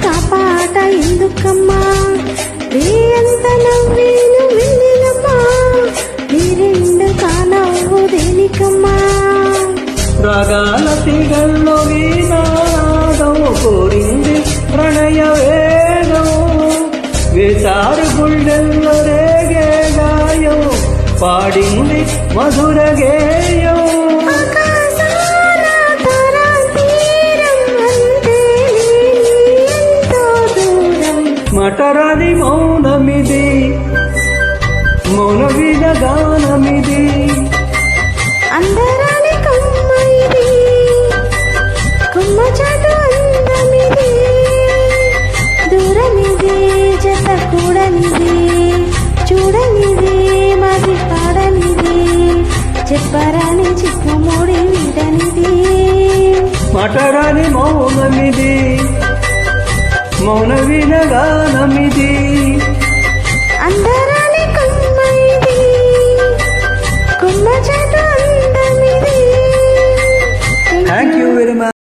ఇంత పాట ఎందుకమ్మా వేయంత నవ్వేను వెళ్ళినమ్మా మీరెండు కానవ్వు దేనికమ్మా? రాగాల తిగల్లో వీణాదము కోరింది ప్రణయ వేగం వేసారు పాడింది మధుర గేయం మటరాది మౌనమిది మౌన విధ గానమిది. అందరాని కొమ్మ ఇది కొమ్మ చాటు అందమిది. దూరమిది జత కూడనిది చూడనిది మది పాడనిది చెప్పరాని చిక్కుముడి విడనిది మటరాని మౌనమిది మౌన వినగానమిది అందరాలి కొమ్మది థ్యాంక్ యూ వెరీ మచ్